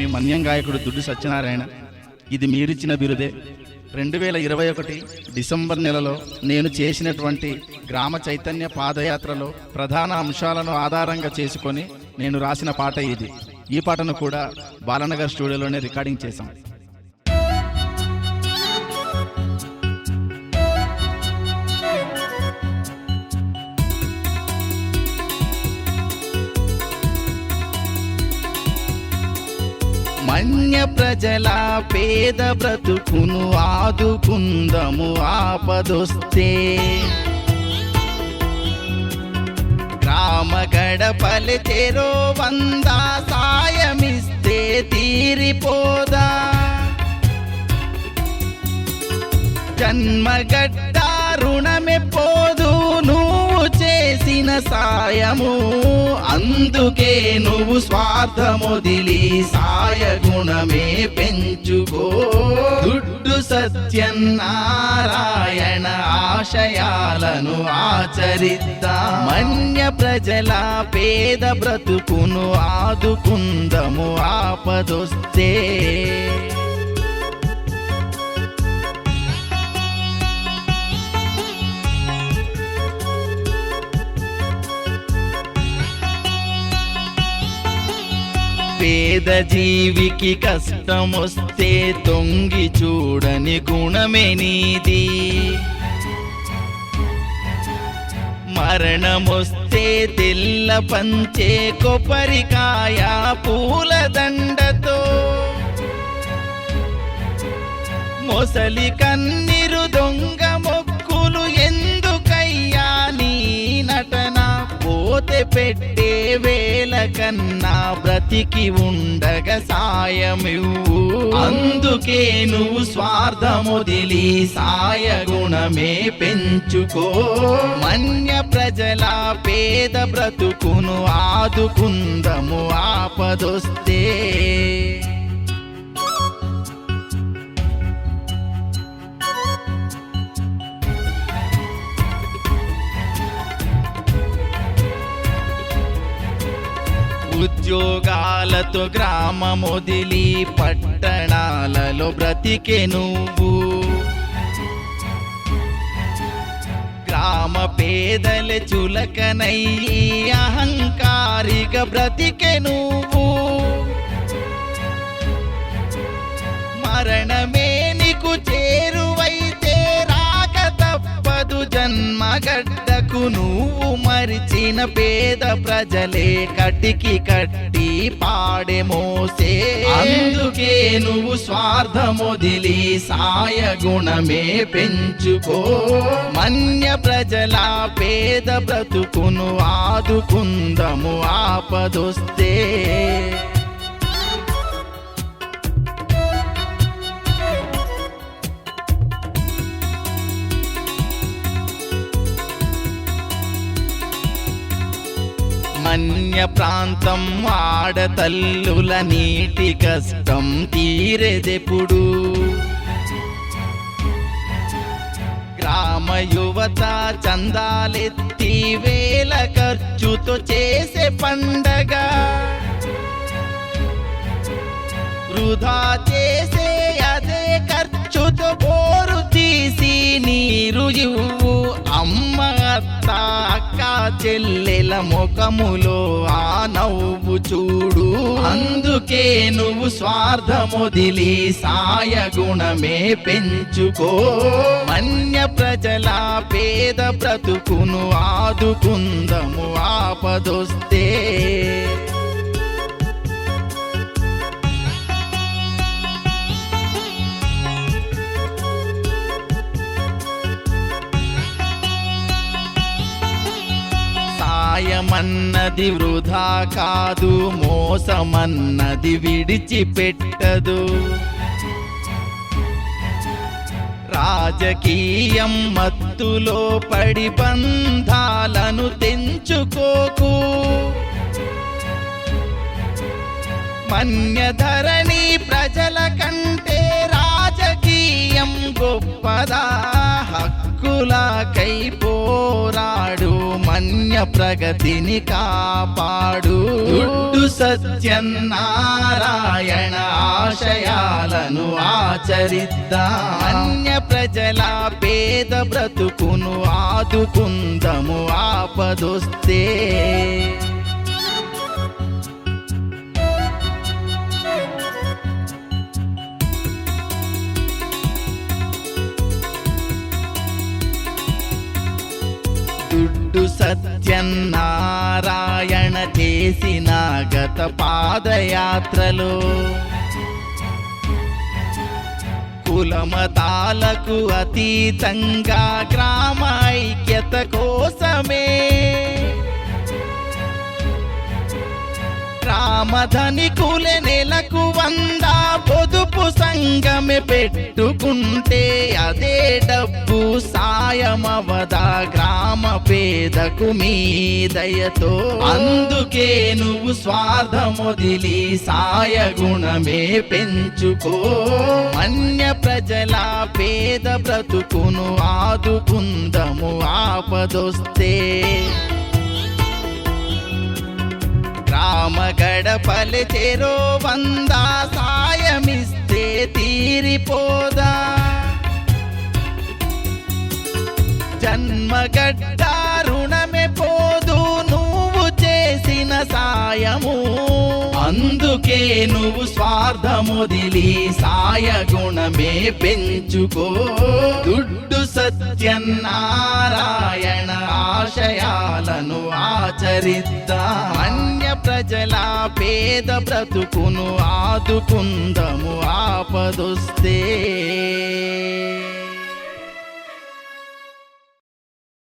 మీ మన్యం గాయకుడు దుడ్డు సత్యనారాయణ. ఇది మీరిచ్చిన బిరుదే. రెండు వేల ఇరవై ఒకటి డిసెంబర్ నెలలో నేను చేసినటువంటి గ్రామ చైతన్య పాదయాత్రలో ప్రధాన అంశాలను ఆధారంగా చేసుకొని నేను రాసిన పాట ఇది. ఈ పాటను కూడా బాలనగర్ స్టూడియోలోనే రికార్డింగ్ చేశాం. అన్య ప్రజల పేద బ్రతుకును ఆదుకుందము ఆపదొస్తే. గ్రామ గడపలి తెరో వంద సాయమిస్తే తీరిపోదా. జన్మగడ్డ రుణమెపో చేసిన సాయము. అందుకే నువ్వు స్వార్థమొదిలి సాయ గుణమే పెంచుకో. దుడ్డు సత్యనారాయణ ఆశయాలను ఆచరిద్దా. మన్య ప్రజల పేద బ్రతుకును ఆదుకుందము. ఆపదొస్త పేద జీవికి కష్టమొస్తే తొంగి చూడని గుణమే నీది. మరణమొస్తే తెల్ల పంచే కొబ్బరికాయ పూల దండతో. మొసలి కన్నిరు దొంగ మొక్కులు ఎందుకయ్యా నీ నటన? పోతే పెట్టేవే కన్నా బ్రతికి ఉండగ సాయమివ్వు. అందుకే నువ్వు స్వార్థముదిలి సాయ గుణమే పెంచుకో. మన్య ప్రజల పేద బ్రతుకును ఆదుకుందము ఆపదొస్తే. ఉద్యోగాలతో గ్రామమొదిలి పట్టణాలలో బ్రతికే నువ్వు. గ్రామ పేదల చులకనై అహంకారిక బ్రతికే నువ్వు. మరణమే నీకు చేరువైతే రాక తప్పదు నీకు నువ్వు మరిచిన పేద ప్రజలే కటికి కట్టి పాడే మోసే. అందుకే నువ్వు స్వార్థమొదిలి సాయ గుణమే పెంచుకో. మన్య ప్రజల పేద బ్రతుకును ఆదుకుందము ఆపదొస్తే. మన్య ప్రాంతం ఆడతల్లుల నీటి కష్టం తీరేదెప్పుడు? గ్రామ యువత చందాలెత్తి వేల ఖర్చుతో చేసే పండగ. వృధా చేసే అదే ఖర్చుతో బోరు తీసి నీరు ఇవ్వు. అత్త అక్క చెల్లెల ముఖములో ఆ నవ్వు చూడు. అందుకే నువ్వు స్వార్థమొదిలి సాయ గుణమే పెంచుకో. మన్య ప్రజల పేద బ్రతుకును ఆదుకుందము ఆపదొస్తే మోసమన్నది వృధా కాదు మోసమన్నది విడిచిపెట్టదు. రాజకీయం మత్తులో పడి బంధాలను తెంచుకోకు. మన్యధర ధైర్యం గొప్పదా హక్కులకై పోరాడు మన్య ప్రగతిని కాపాడు. దుడ్డు సత్యనారాయణ ఆశయాలను ఆచరిద్దా. అన్య ప్రజల పేద బ్రతుకును ఆదుకుందము ఆపదొస్తే. దుడ్డు సత్యనారాయణ చేసిన గత పాదయాత్రలో కులమతాలకు అతీతంగా గ్రామ ఐక్యత కోసమే రామధనికుల నెలకు వంద. పొదుపు సంగమే పెట్టుకుంటే అదే డబ్బు సాయమవద గ్రామ పేదకు మీ దయతో. అందుకే నువ్వు స్వార్థమొదిలి సాయ గుణమే పెంచుకో. అన్య ప్రజల పేద బ్రతుకును ఆదుకుందము ఆపదొస్తే. గ్రామ గడపలి చెరో వందా సాయమిస్తే తీరిపోదా? జన్మగడ్డ రుణమే పోదు నువ్వు చేసిన సాయము. అందుకే నువ్వు స్వార్థముదిలి సాయ గుణమే పెంచుకో. దుడ్డు సత్యనారాయణ ఆశయాలను ఆచరిద్దా. అన్య ప్రజల పేద బ్రతుకును ఆదుకుందము ఆపదొస్తే.